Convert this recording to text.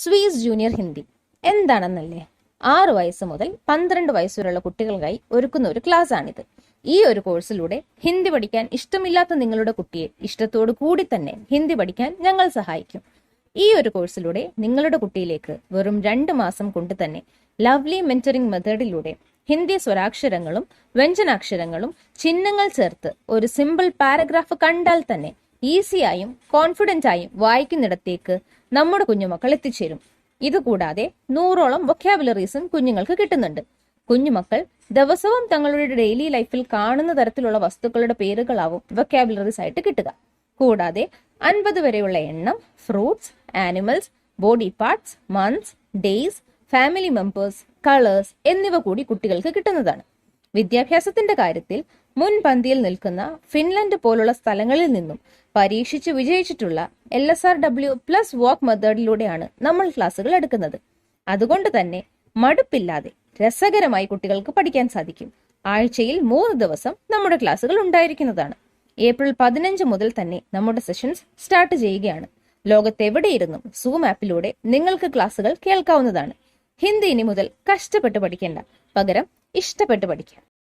Suez junior Hindi. എന്താണെന്നല്ലേ? ആറു വയസ്സ് മുതൽ പന്ത്രണ്ട് വയസ്സുവരെയുള്ള കുട്ടികൾക്കായി ഒരുക്കുന്ന ഒരു ക്ലാസ് ആണിത് ഈ ഒരു കോഴ്സിലൂടെ ഹിന്ദി പഠിക്കാൻ ഇഷ്ടമില്ലാത്ത നിങ്ങളുടെ കുട്ടിയെ ഇഷ്ടത്തോടു കൂടി തന്നെ ഹിന്ദി പഠിക്കാൻ ഞങ്ങൾ സഹായിക്കും. ഈ ഒരു കോഴ്സിലൂടെ നിങ്ങളുടെ കുട്ടിയിലേക്ക് വെറും രണ്ട് മാസം കൊണ്ട് തന്നെ ലവ്ലി മെന്ററിംഗ് മെത്തേഡിലൂടെ ഹിന്ദി സ്വരാക്ഷരങ്ങളും വ്യഞ്ജനാക്ഷരങ്ങളും ചിഹ്നങ്ങൾ ചേർത്ത് ഒരു സിമ്പിൾ പാരഗ്രാഫ് കണ്ടാൽ തന്നെ ഈസിയായും കോൺഫിഡന്റായും വായിക്കുന്നിടത്തേക്ക് നമ്മുടെ കുഞ്ഞുമക്കൾ എത്തിച്ചേരും. ഇതുകൂടാതെ നൂറോളം വൊക്കാബുലറീസും കുഞ്ഞുങ്ങൾക്ക് കിട്ടുന്നുണ്ട്. കുഞ്ഞുമക്കൾ ദിവസവും തങ്ങളുടെ ഡെയിലി ലൈഫിൽ കാണുന്ന തരത്തിലുള്ള വസ്തുക്കളുടെ പേരുകളാവും വൊക്കാബുലറീസ് ആയിട്ട് കിട്ടുക. കൂടാതെ അൻപത് വരെയുള്ള എണ്ണം fruits animals body parts months days family members colours എന്നിവ കൂടി കുട്ടികൾക്ക് കിട്ടുന്നതാണ്. വിദ്യാഭ്യാസത്തിന്റെ കാര്യത്തിൽ മുൻപന്തിയിൽ നിൽക്കുന്ന ഫിൻലൻഡ് പോലുള്ള സ്ഥലങ്ങളിൽ നിന്നും പരീക്ഷിച്ച് വിജയിച്ചിട്ടുള്ള L S R W plus വാക്ക് മെത്തേഡിലൂടെയാണ് നമ്മൾ ക്ലാസ്സുകൾ എടുക്കുന്നത്. അതുകൊണ്ട് തന്നെ മടുപ്പില്ലാതെ രസകരമായി കുട്ടികൾക്ക് പഠിക്കാൻ സാധിക്കും. ആഴ്ചയിൽ മൂന്ന് ദിവസം നമ്മുടെ ക്ലാസ്സുകൾ ഉണ്ടായിരിക്കുന്നതാണ്. ഏപ്രിൽ പതിനഞ്ച് മുതൽ തന്നെ നമ്മുടെ സെഷൻസ് സ്റ്റാർട്ട് ചെയ്യുകയാണ്. ലോകത്തെവിടെയിരുന്നും സൂം ആപ്പിലൂടെ നിങ്ങൾക്ക് ക്ലാസ്സുകൾ കേൾക്കാവുന്നതാണ്. ഹിന്ദി ഇനി മുതൽ കഷ്ടപ്പെട്ട് പഠിക്കേണ്ട. പകരം ഇഷ്ടപ്പെട്ട് പഠിക്കാം.